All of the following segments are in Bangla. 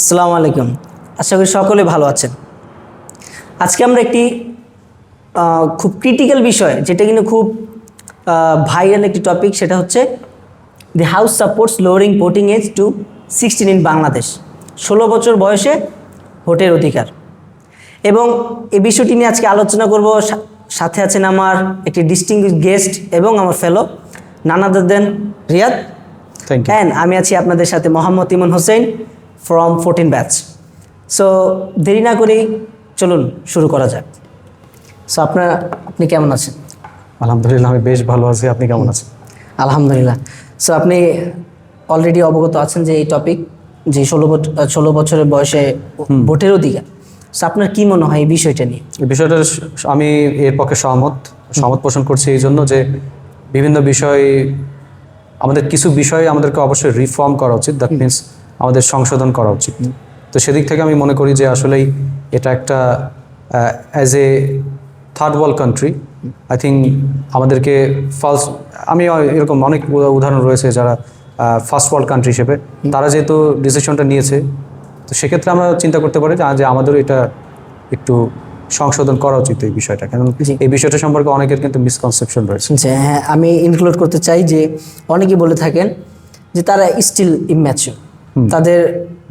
আসসালামু আলাইকুম। আশা করি সকলে ভালো আছেন। আজকে আমরা একটি খুব ক্রিটিক্যাল বিষয় যেটা কিন্তু খুব ভাইরাল একটি টপিক সেটা হচ্ছে the house supports lowering voting age to sixteen in Bangladesh ষোলো বছর বয়সে ভোটের অধিকার। এবং এই বিষয়টি নিয়ে আজকে আলোচনা করব। সাথে আছেন আমার একটি ডিস্টিংগুইশ গেস্ট এবং আমার ফেলো নানাদার দেন রিয়াদ। অ্যান্ড আমি আছি আপনাদের সাথে Mohammad Imon Hossain. From fourteen batch so দেরি না করেই চলুন শুরু করা যাক। সো আপনার আপনি কেমন আছেন? আলহামদুলিল্লাহ আমি বেশ ভালো আছি। আপনি কেমন আছেন? আলহামদুলিল্লাহ। সো আপনি অলরেডি অবগত আছেন যে এই টপিক যে ষোলো ষোলো বছরের বয়সে ভোটের অধিকার। সো আপনার কি মনে হয় এই বিষয়টা নিয়ে? এই বিষয়টা আমি এর পক্ষে সহমত। সহমত পোষণ করছি এই জন্য যে বিভিন্ন বিষয় আমাদের কিছু বিষয় আমাদেরকে অবশ্যই রিফর্ম করা উচিত। দ্যাট মিনস আমাদের সংশোধন করা উচিত। তো সেদিক থেকে আমি মনে করি যে আসলেই এটা একটা as a third world country I think আমাদেরকে ফার্স্ট আমি এরকম অনেক উদাহরণ রয়েছে যারা ফার্স্ট ওয়ার্ল্ড কান্ট্রি হিসেবে। তারা যেহেতু ডিসিশনটা নিয়েছে তো সেক্ষেত্রে আমরা চিন্তা করতে পারি যে আমাদেরও এটা একটু সংশোধন করা উচিত এই বিষয়টা। কারণ জি। এই বিষয়টা সম্পর্কে অনেকের কিন্তু মিসকনসেপশন রয়েছে। হ্যাঁ আমি ইনক্লুড করতে চাই যে অনেকেই বলে থাকেন যে তারা স্টিল ইম্যাচিউর তাদের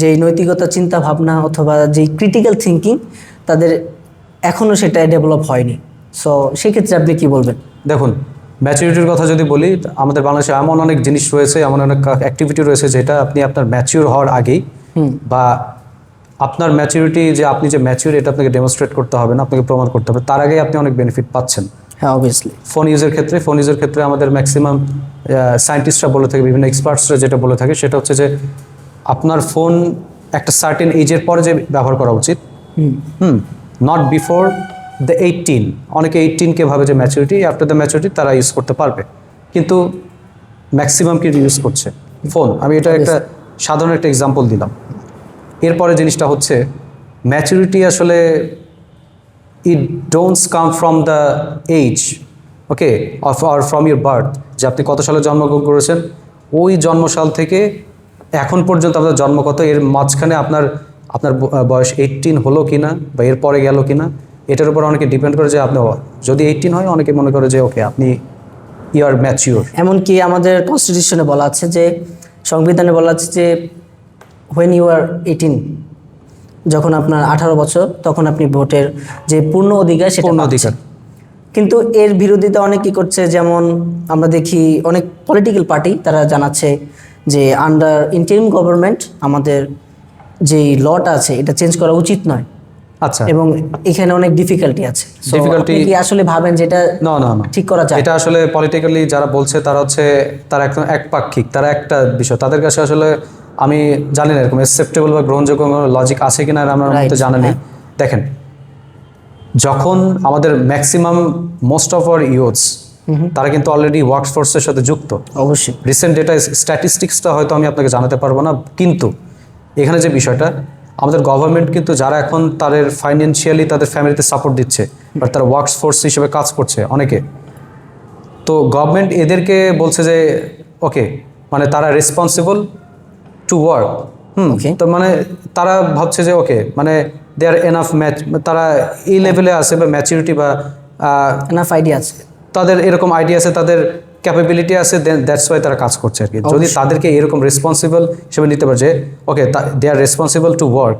যে নৈতিকতা চিন্তা ভাবনা অথবা যে ক্রিটিক্যাল থিঙ্কিং তাদের এখনও সেটা ডেভেলপ হয়নি। সো সেক্ষেত্রে আপনি কি বলবেন? দেখুন ম্যাচিউরিটির কথা যদি বলি আমাদের বাংলাদেশে এমন অনেক জিনিস রয়েছে এমন অনেক অ্যাক্টিভিটি রয়েছে যেটা আপনি আপনার ম্যাচিউর হওয়ার আগেই বা আপনার ম্যাচুরিটি যে আপনি যে ম্যাচিউর এটা আপনাকে ডেমনস্ট্রেট করতে হবে না আপনাকে প্রমাণ করতে হবে। তার আগেই আপনি অনেক বেনিফিট পাচ্ছেন। হ্যাঁ অবভিয়াসলি ফোন ইউজের ক্ষেত্রে ফোন ইউজের ক্ষেত্রে আমাদের ম্যাক্সিমাম সায়েন্টিস্টরা বলে থাকে বিভিন্ন এক্সপার্টসরা যেটা বলে থাকে সেটা হচ্ছে যে আপনার ফোন একটা সার্টেন এজের পরে যে ব্যবহার করা উচিত। Hmm. Not before the eighteen অনেকে এইটিনকে ভাবে যে ম্যাচুরিটি আফটার দ্য ম্যাচুরিটি তারা ইউজ করতে পারবে। কিন্তু ম্যাক্সিমাম কি ইউজ করছে? ফোন আমি এটা একটা সাধারণ একটা এক্সাম্পল দিলাম। এরপরে জিনিসটা হচ্ছে ম্যাচুরিটি আসলে it don'ts come from the age okay or from your birth যে আপনি কত সালে জন্মগ্রহণ করেছেন? ওই জন্মসাল থেকে এখন পর্যন্ত আপনার জন্ম কত? এর মাঝখানে আপনার আপনার বয়স এইটিন হলো কি না বা এর পরে গেল কি না এটার উপর অনেকে ডিপেন্ড করে যে আপনি যদি এইটিন হয় অনেকে মনে করে যে ওকে আপনি ইউ আর ম্যাচিওর এমনকি আমাদের কনস্টিটিউশনে বলা আছে যে সংবিধানে বলা আছে যে হোয়েন ইউ আর এইটিন যখন আপনার আঠারো বছর তখন আপনি ভোটের যে পূর্ণ অধিকার সেটা পূর্ণ অধিকার। কিন্তু এর বিরোধিতা অনেক কি করছে যেমন আমরা দেখি অনেক পলিটিক্যাল পার্টি তারা জানাচ্ছে যে আন্ডার ইন্টারিম গভর্নমেন্ট আমাদের যেই লটা আছে এটা চেঞ্জ করা উচিত নয়। আচ্ছা। এবং এখানে অনেক ডিফিকাল্টি আছে। আপনি কি আসলে ভাবেন যেটা না না না ঠিক করা যায়? এটা আসলে পলিটিক্যালি যারা বলছে তারা হচ্ছে তারা একদম একপাক্ষিক তারা একটা বিষয়। তাদের কাছে আসলে আমি জানি না এরকম অ্যাকসেপ্টেবল বা গ্রহণযোগ্য লজিক আছে কিনা আমার মধ্যে জানা নেই দেখেন যখন আমাদের maximum most of our youths তারা কিন্তু অলরেডি ওয়ার্ক ফোর্সের সাথে যুক্ত। অবশ্যই। রিসেন্ট ডেটা স্ট্যাটিস্টিক্সটা হয়তো আমি আপনাকে জানাতে পারব না কিন্তু এখানে যে বিষয়টা আমাদের গভর্নমেন্ট কিন্তু যারা এখন তাদের ফাইন্যান্সিয়ালি তাদের ফ্যামিলিতে সাপোর্ট দিচ্ছে বাট তারা ওয়ার্কস ফোর্স হিসেবে কাজ করছে অনেকে। তো গভর্নমেন্ট এদেরকে বলছে যে ওকে মানে তারা রেসপন্সিবল টু ওয়ার্ক হুম. তো মানে তারা ভাবছে যে ওকে মানে দে আর এনাফ ম্যাচ তারা এই লেভেলে আছে বা ম্যাচুরিটি বা এনাফ আইডিয়া আছে। তাদের এরকম আইডিয়া আছে তাদের ক্যাপাবিলিটি আছে দেন দ্যাটস ওয়াই তারা কাজ করছে আর কি যদি তাদেরকে এরকম রেসপন্সিবল হিসেবে নিতে পারে যে okay they are responsible to work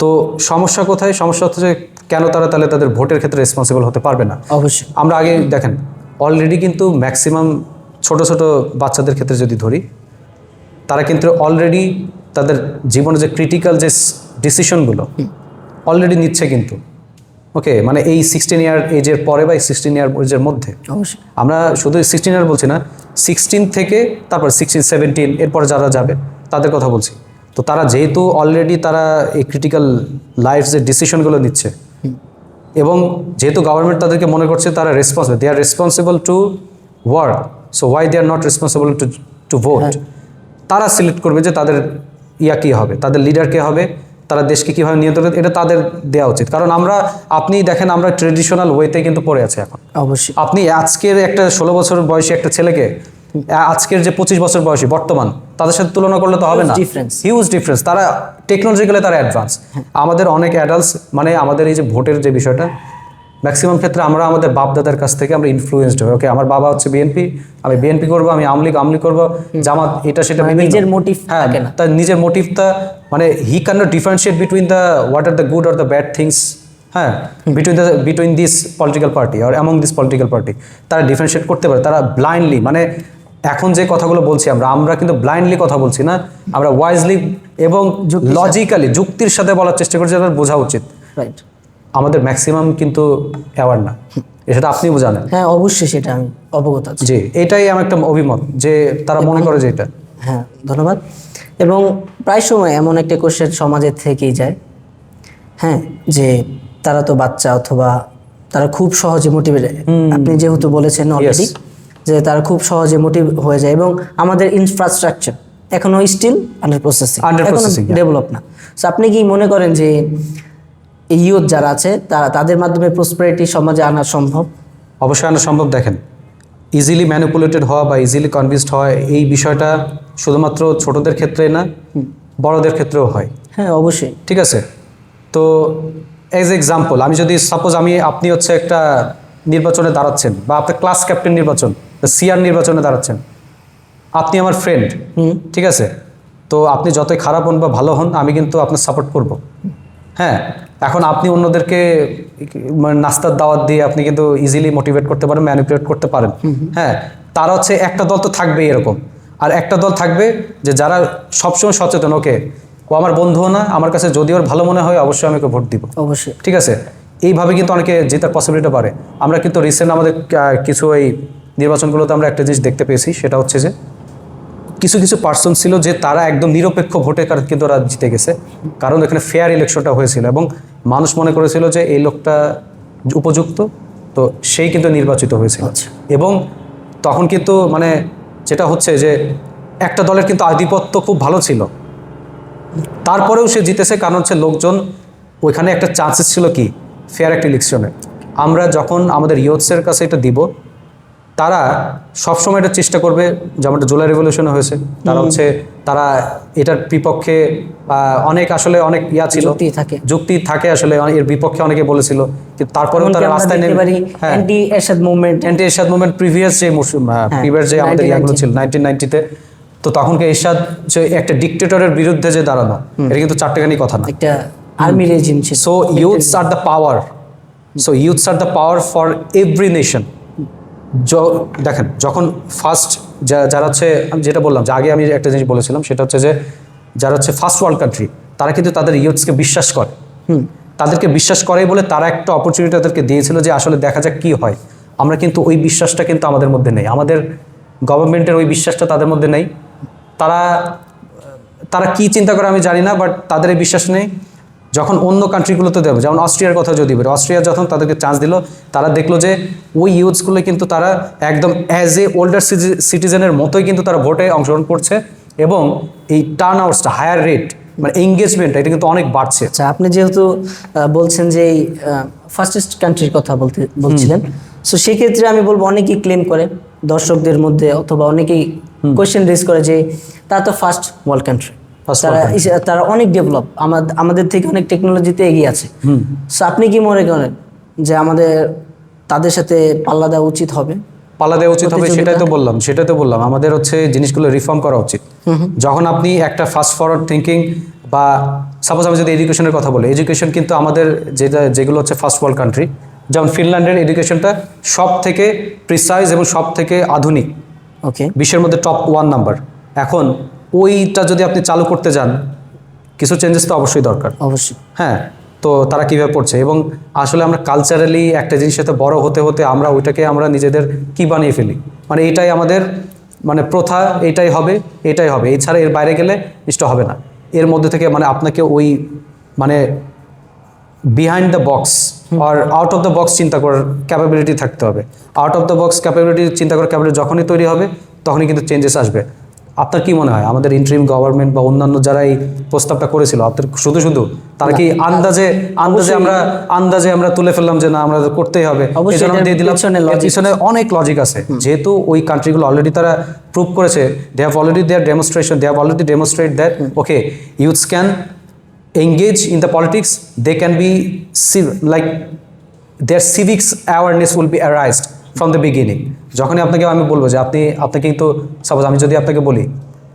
তো সমস্যা কোথায়? সমস্যা হচ্ছে যে কেন তারা তাহলে তাদের ভোটের ক্ষেত্রে রেসপন্সিবল হতে পারবে না? অবশ্যই। আমরা আগে দেখেন অলরেডি কিন্তু ম্যাক্সিমাম ছোট ছোট বাচ্চাদের ক্ষেত্রে যদি ধরি তারা কিন্তু অলরেডি তাদের জীবনে যে ক্রিটিক্যাল যে ডিসিশনগুলো অলরেডি নিচ্ছে কিন্তু। ওকে মানে এই সিক্সটিন ইয়ার এজের পরে বা সিক্সটিন ইয়ার এজের মধ্যে? অবশ্যই। আমরা শুধু সিক্সটিন ইয়ার বলছি না সিক্সটিন থেকে তারপর সিক্সটিন সেভেন্টিন এরপরে যারা যাবে তাদের কথা বলছি। তো তারা যেহেতু অলরেডি তারা এই ক্রিটিক্যাল লাইফ যে ডিসিশনগুলো নিচ্ছে এবং যেহেতু গভর্নমেন্ট তাদেরকে মনে করছে তারা responsible they are responsible to work so why they are not responsible to to vote তারা সিলেক্ট করবে যে তাদের ইয়া কী হবে তাদের লিডার কে হবে তারা দেশকে কীভাবে নিয়ন্ত্রণ এটা তাদের দেওয়া উচিত। কারণ আমরা আপনি দেখেন আমরা ট্রেডিশনাল ওয়েতে কিন্তু পড়ে আছে এখন। অবশ্যই। আপনি আজকের একটা ষোলো বছর বয়সী একটা ছেলেকে আজকের যে পঁচিশ বছর বয়সী বর্তমান তাদের সাথে তুলনা করলে তো হবে না. হিউজ ডিফারেন্স তারা টেকনোলজিক্যালি তারা অ্যাডভান্স আমাদের অনেক অ্যাডাল্টস মানে আমাদের এই যে ভোটের যে বিষয়টা ম্যাক্সিমাম ক্ষেত্রে আমরা আমাদের বাপ দাদার কাছ থেকে আমরা ইনফ্লুয়েসড হই। ওকে আমার বাবা হচ্ছে বিএনপি আমি বিএনপি করব আমি আমলিগ আমলি করব জামাত এটা সেটা মানে নিজের মোটিভ হ্যাঁ তার নিজের মোটিভটা মানে he can not differentiate between the what are the good or the bad things হ্যাঁ? Between the between this political party R among this political party তারা ডিফারেন্সিয়েট করতে পারে তারা ব্লাইন্ডলি মানে এখন যে কথাগুলো বলছি আমরা আমরা কিন্তু ব্লাইন্ডলি কথা বলছি না আমরা ওয়াইজলি এবং লজিক্যালি যুক্তির সাথে বলার চেষ্টা করছি যেটা বোঝা উচিত। রাইট আমাদের ম্যাক্সিমাম কিন্তু অ্যাওয়ার না। সেটা আপনি জানেন। হ্যাঁ অবশ্যই সেটা আমি অবগত আছি। জি এটাই আমার একটা অভিমত যে তারা মনে করে যে এটা। হ্যাঁ ধন্যবাদ। এবং প্রায় সময় এমন একটা কোশ্চেন সমাজের থেকেই যায় হ্যাঁ যে তারা তো বাচ্চা অথবা তারা খুব সহজে মোটিভেট আপনি যেহেতু বলেছেন অলরেডি যে তারা খুব সহজে মোটিভ হয়ে যায় এবং আমাদের ইনফ্রাস্ট্রাকচার এখনও স্টিল আন্ডার প্রসেসিং ডেভেলপ না। সো আপনি কি মনে করেন যে এই ইউথ যারা আছে তারা তাদের মাধ্যমে প্রসপারিটি সমাজে আনা সম্ভব? অবশ্যই আনা সম্ভব দেখেন। ইজিলি ম্যানিপুলেটেড হওয়া বা ইজিলি কনভিন্সড হওয়া এই বিষয়টা শুধুমাত্র ছোটদের ক্ষেত্রে না বড়দের ক্ষেত্রেও হয়। হ্যাঁ অবশ্যই। ঠিক আছে? তো এজ এক্সাম্পল আমি যদি সাপোজ আমি আপনি হচ্ছে একটা নির্বাচনে দাঁড়াচ্ছেন বা আপনার ক্লাস ক্যাপ্টেন নির্বাচন সিআর নির্বাচনে দাঁড়াচ্ছেন আপনি আমার ফ্রেন্ড ঠিক আছে? তো আপনি যতই খারাপ হন বা ভালো হন আমি কিন্তু আপনার সাপোর্ট করব। হ্যাঁ এখন আপনি অন্যদেরকে মানে নাস্তার দাওয়াত দিয়ে আপনি কিন্তু ইজিলি মোটিভেট করতে পারেন ম্যানিপুলেট করতে পারেন। হ্যাঁ তারা হচ্ছে একটা দল তো থাকবেই এরকম। আর একটা দল থাকবে যে যারা সবসময় সচেতন ওকে ও আমার বন্ধুও না আমার কাছে যদি ওর ভালো মনে হয় অবশ্যই আমি ওকে ভোট দিব। অবশ্যই। ঠিক আছে? এইভাবে কিন্তু অনেকে জেতার পসিবিলিটি পারে আমরা কিন্তু রিসেন্ট আমাদের কিছু এই নির্বাচনগুলোতে আমরা একটা জিনিস দেখতে পেয়েছি সেটা হচ্ছে যে কিছু কিছু পার্সন ছিল যে তারা একদম নিরপেক্ষ ভোটে কিন্তু ওরা জিতে গেছে। কারণ এখানে ফেয়ার ইলেকশনটা হয়েছিল এবং মানুষ মনে করেছিল যে এই লোকটা উপযুক্ত তো সেই কিন্তু নির্বাচিত হয়েছিল। আচ্ছা। এবং তখন কিন্তু মানে যেটা হচ্ছে যে একটা দলের কিন্তু আধিপত্য খুব ভালো ছিল। তারপরেও সে জিতেছে কারণ হচ্ছে লোকজন ওইখানে একটা চান্সেস ছিল কি? ফেয়ার একটা ইলেকশনে আমরা যখন আমাদের ইয়থসের কাছে এটা দিব তারা সবসময় এটা চেষ্টা করবে যেমনটা জুলাই রেভলিউশনে হয়েছে তারা হচ্ছে তারা এটার বিপক্ষে অনেক আসলে অনেক ইয়া ছিল। যুক্তি থাকে। যুক্তি থাকে আসলে এর বিপক্ষে অনেকে বলেছিল। কিন্তু তারপরেও তারা রাস্তায় নেমে হ্যাঁ। Anti Ershad movement anti Ershad movement previous যে প্রিভিয়াস যে আমাদের ইয়াগুলো ছিল নাইনটিন নাইনটিতে তো তখনকে এরশাদ যে একটা ডিক্টেটরের বিরুদ্ধে যে দাঁড়ানো এটা কিন্তু চারটেখানি কথা না। একটা আর্মি রেজিম ছিল। So youths are the power so youths are the power for every nation দেখেন, যখন ফার্স্ট যারা হচ্ছে, আমি যেটা বললাম, যে আগে আমি একটা জিনিস বলেছিলাম, সেটা হচ্ছে যে, যারা হচ্ছে ফার্স্ট ওয়ার্ল্ড কান্ট্রি তারা কিন্তু তাদের ইউথসকে বিশ্বাস করে। হুম? তাদেরকে বিশ্বাস করে বলে তারা একটা অপরচুনিটি তাদেরকে দিয়েছিল যে আসলে দেখা যাক কি হয়। আমরা কিন্তু ওই বিশ্বাসটা কিন্তু আমাদের মধ্যে নেই। আমাদের গভর্নমেন্টের ওই বিশ্বাসটা তাদের মধ্যে নেই। তারা তারা কি চিন্তা করে আমি জানি না বাট তাদের এই বিশ্বাস নেই। যখন অন্য কান্ট্রিগুলোতে দেবে যেমন অস্ট্রিয়ার কথা যদি বলি অস্ট্রিয়া যখন তাদেরকে চান্স দিল তারা দেখল যে ওই ইউথসগুলো কিন্তু তারা একদম অ্যাজ এ ওল্ডার সিটিজেনের মতোই কিন্তু তারা ভোটে অংশগ্রহণ করছে এবং এই টার্ন আউটসটা হায়ার রেট মানে এঙ্গেজমেন্ট এটা কিন্তু অনেক বাড়ছে। আচ্ছা আপনি যেহেতু বলছেন যে এই ফার্স্টেস্ট কান্ট্রির কথা বলতে বলছিলেন সো সেক্ষেত্রে আমি বলব অনেকেই ক্লেম করে দর্শকদের মধ্যে অথবা অনেকেই কোয়েশ্চেন রেজ করে যে তা তো ফার্স্ট ওয়ার্ল্ড কান্ট্রি তারা তারা অনেক ডেভেলপ আমাদের থেকে অনেক টেকনোলজিতে এগিয়ে আছে। সো আপনি কি মনে করেন যে আমাদের তাদের সাথে পাল্লা দেওয়া উচিত হবে? পাল্লা দেওয়া উচিত হবে সেটাই তো বললাম সেটাই তো বললাম। আমাদের হচ্ছে জিনিসগুলো রিফর্ম করা উচিত। যখন আপনি একটা ফাস্ট ফরওয়ার্ড থিঙ্কিং বা সাপোজ আমি যদি এডুকেশনের কথা বলি এডুকেশন কিন্তু আমাদের যেটা যেগুলো হচ্ছে ফার্স্ট ওয়ার্ল্ড কান্ট্রি যেমন ফিনল্যান্ডের এডুকেশনটা সব থেকে প্রিসাইজ এবং সব থেকে আধুনিক। ওকে বিশ্বের মধ্যে টপ ওয়ান নাম্বার এখন ওইটা যদি আপনি চালু করতে যান কিছু চেঞ্জেস তো অবশ্যই দরকার। অবশ্যই। হ্যাঁ তো তারা কীভাবে পড়ছে? এবং আসলে আমরা কালচারালি একটা জিনিসের সাথে বড় হতে হতে আমরা ওইটাকে আমরা নিজেদের কি বানিয়ে ফেলি? মানে এটাই আমাদের মানে প্রথা এটাই হবে এটাই হবে। এছাড়া এর বাইরে গেলে জিনিসটা হবে না। এর মধ্যে থেকে মানে আপনাকে ওই মানে বিহাইন্ড দ্য বক্স আর আউট অফ দ্য বক্স চিন্তা করার ক্যাপাবিলিটি থাকতে হবে। Out of the box capability চিন্তা করার ক্যাপাবিলিটি যখনই তৈরি হবে তখনই কিন্তু চেঞ্জেস আসবে। আপনার কি মনে হয়? আমাদের ইন্ট্রিম গভর্নমেন্ট বা অন্যান্য যারা এই প্রস্তাবটা করেছিল আপনার শুধু শুধু তারা কি আন্দাজে আন্দাজে আমরা আন্দাজে আমরা তুলে ফেললাম যে না আমরা করতেই হবে? দিয়ে দিলাম। পিছনে অনেক লজিক আছে। যেহেতু ওই কান্ট্রিগুলো অলরেডি তারা প্রুভ করেছে they have already their demonstration they have already demonstrate that okay youths can engage in the politics they can be like their civics awareness will be arised from the beginning. যখনই আপনাকে আমি বলব যে আপনি আপনাকে কিন্তু সাপোজ আমি যদি আপনাকে বলি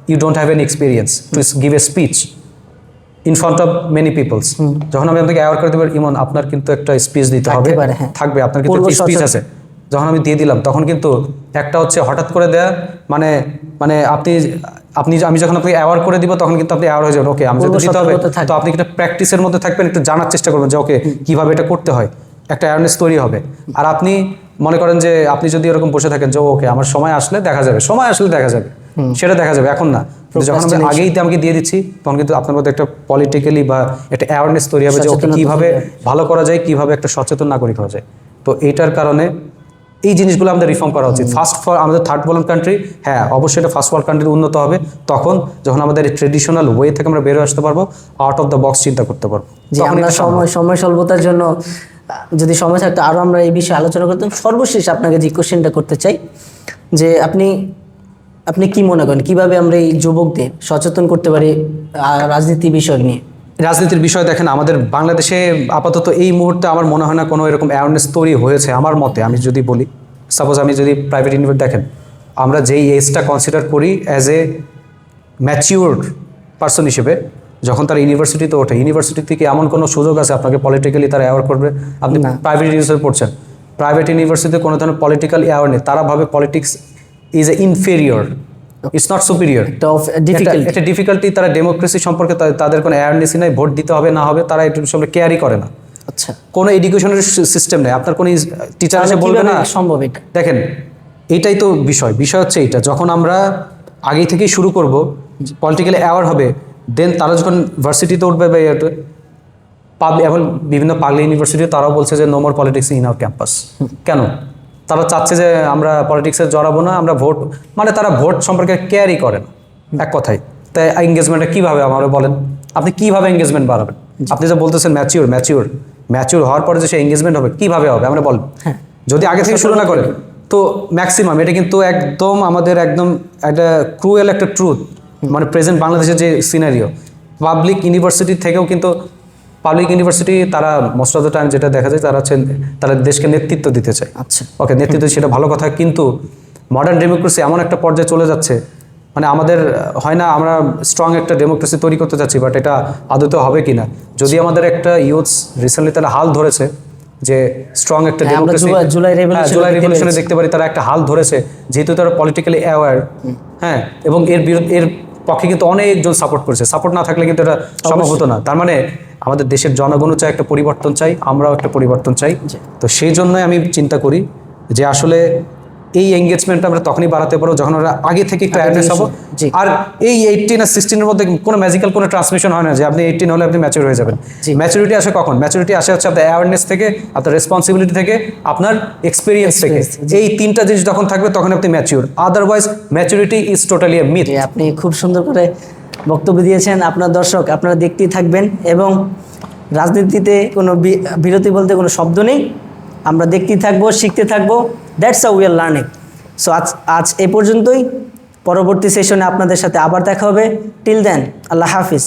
you don't have an experience to give a speech in front of many peoples যখন আমি আপনাকে অ্যাওয়ার করে দেবো ইমন আপনার কিন্তু একটা স্পিচ দিতে হবে। হ্যাঁ। থাকবে আপনার কিন্তু স্পিচ আছে। যখন আমি দিয়ে দিলাম তখন কিন্তু একটা হচ্ছে হঠাৎ করে দেয়া মানে মানে আপনি আপনি আমি যখন আপনাকে অ্যাওয়ার করে দিব তখন কিন্তু আপনি অ্যাওয়ার হয়ে যাবেন। ওকে আমি যদি দিতে হবে তো আপনি একটা প্র্যাকটিসের মধ্যে থাকবেন একটু জানার চেষ্টা করবেন যে ওকে কীভাবে এটা করতে হয়? একটা অ্যাওয়ারনেস তৈরি হবে। আর আপনি মনে করেন যে আপনি যদি এরকম বসে থাকেন যে ওকে আমার সময় আসলে দেখা যাবে সময় আসলে দেখা যাবে সেটা দেখা যাবে এখন না। যখন আমি. আগেই আমাকে দিয়ে দিচ্ছি তখন কিন্তু আপনার মধ্যে একটা পলিটিক্যালি বা একটা অ্যাওয়ারনেস তৈরি হবে যে ওকে কীভাবে ভালো করা যায় কীভাবে একটা সচেতন নাগরিক হওয়া যায়? তো এইটার কারণে এই জিনিসগুলো আমাদের রিফর্ম করা উচিত। ফার্স্ট ফর আমাদের থার্ড ওয়ার্ল্ড কান্ট্রি হ্যাঁ অবশ্যই এটা ফার্স্ট ওয়ার্ল্ড কান্ট্রি উন্নত হবে। তখন যখন আমাদের এই ট্রেডিশনাল ওয়ে থেকে আমরা বেরো আসতে পারব আউট অফ দ্য বক্স চিন্তা করতে পারব। আমরা সময় সময় স্বল্পতার জন্য যদি সময় থাকতো আরও আমরা এই বিষয়ে আলোচনা করতাম সর্বশেষ আপনাকে যে কোশ্চেনটা করতে চাই, যে আপনি আপনি কি মনে করেন, কীভাবে আমরা এই যুবকদের সচেতন করতে পারি রাজনীতি বিষয় নিয়ে? রাজনীতির বিষয় দেখেন, আমাদের বাংলাদেশে আপাতত এই মুহূর্তে আমার মনে হয় না কোনো এরকম অ্যাওয়ারনেস তৈরি হয়েছে আমার মতে। আমি যদি বলি সাপোজ আমি যদি প্রাইভেট ইউনিভার্সিটি দেখেন, আমরা যেই এজটা কনসিডার করি অ্যাজ এ ম্যাচিউর পার্সন হিসেবে যখন তার ইউনিভার্সিটিতে ওঠে ইউনিভার্সিটি থেকে এমন কোনো সুযোগ আছে আপনাকে পলিটিক্যালি তারা অ্যাওয়ার করবে? আপনি। প্রাইভেট ইউনিভার্সিটি পড়ছেন। প্রাইভেট ইউনিভার্সিটিতে কোনো ধরনের পলিটিক্যাল অ্যাওয়ার নেই। তারা ভাবে politics is a inferior it's not superior একটা এটা ডিফিকাল্টি তারা ডেমোক্রেসি সম্পর্কে তাদের কোনো অ্যাওয়ারনেসই নাই ভোট দিতে হবে না হবে তারা একটু সম্পর্কে কেয়ারই করে না। আচ্ছা। কোনো এডুকেশনের সিস্টেম নেই। আপনার কোনো টিচার এসে বলবে না সম্ভব এটা দেখেন এটাই তো বিষয়। বিষয় হচ্ছে এইটা যখন আমরা আগে থেকেই শুরু করব পলিটিক্যালি অ্যাওয়ার হবে দেন তারা যখন ভার্সিটিতে উঠবে বা পাবলিক এখন বিভিন্ন পাগলি ইউনিভার্সিটি তারাও বলছে যে no more politics in our campus কেন? তারা চাচ্ছে যে আমরা পলিটিক্সে জড়াবো না আমরা ভোট মানে তারা ভোট সম্পর্কে কেয়ারই করেন এক কথায়। তাই এঙ্গেজমেন্টটা কীভাবে আমার বলেন? আপনি কীভাবে এঙ্গেজমেন্ট বাড়াবেন? আপনি যে বলতেছেন ম্যাচিওর ম্যাচিওর ম্যাচিওর হওয়ার পরে যে সে এঙ্গেজমেন্ট হবে কীভাবে হবে? আমরা বলেন। হ্যাঁ। যদি আগে থেকে শুরু না করে তো ম্যাক্সিমাম এটা কিন্তু একদম আমাদের একদম একটা ক্রুয়েল একটা ট্রুথ মানে প্রেজেন্ট বাংলাদেশের যে সিনারিও পাবলিক ইউনিভার্সিটি থেকেও কিন্তু পাবলিক ইউনিভার্সিটি তারা মোস্ট অফ দ্য টাইম যেটা দেখা যায় তারা হচ্ছে তারা দেশকে নেতৃত্ব দিতে চায়। আচ্ছা। ওকে নেতৃত্ব সেটা ভালো কথা কিন্তু মডার্ন ডেমোক্রেসি এমন একটা পর্যায়ে চলে যাচ্ছে মানে আমাদের হয় না আমরা স্ট্রং একটা ডেমোক্রেসি তৈরি করতে চাচ্ছি বাট এটা আদতে হবে কিনা? যদি আমাদের একটা ইউথস রিসেন্টলি তারা হাল ধরেছে যে স্ট্রং একটা হ্যাঁ, ডেমোক্রেসি জুলাই- জুলাই রেভলিউশনে দেখতে পারি তারা একটা হাল ধরেছে যেহেতু তারা পলিটিক্যালি অ্যাওয়ার হ্যাঁ এবং এর বিরুদ্ধে এর পক্ষে কিন্তু অনেকজন সাপোর্ট করেছে। সাপোর্ট না থাকলে কিন্তু এটা সম্ভব হতো না। তার মানে আমাদের দেশের জনগণও চাই একটা পরিবর্তন চাই আমরাও একটা পরিবর্তন চাই। তো সেই জন্যই আমি চিন্তা করি যে আসলে এই এঙ্গেজমেন্টটা আমরা তখনই বাড়াতে পারব যখন আমরা আগে থেকে একটু অ্যাওয়ারনেস হব। আর এই এইটিন আর সিক্সটিনের মধ্যে কোনো ম্যাজিক্যাল কোনো ট্রান্সমিশন হয় না যে আপনি এইটিন হলে আপনি ম্যাচিউর হয়ে যাবেন। ম্যাচুরিটি আসে কখন? ম্যাচুরিটি আসে হচ্ছে আপনার অ্যাওয়ারনেস থেকে আপনার রেসপন্সিবিলিটি থেকে আপনার এক্সপিরিয়েন্স থেকে। এই তিনটা জিনিস যখন থাকবে তখন আপনি mature otherwise maturity is totally a myth আপনি খুব সুন্দর করে বক্তব্য দিয়েছেন। আপনার দর্শক আপনারা দেখতেই থাকবেন এবং রাজনীতিতে কোনো বিরতি বলতে কোনো শব্দ নেই। আমরা দেখতে থাকব, শিখতে থাকব। That's a we're learning so আজ আজ এ পর্যন্তই। পরবর্তী সেশনে আপনাদের সাথে আবার দেখা হবে। টিল দেন আল্লাহ হাফিজ।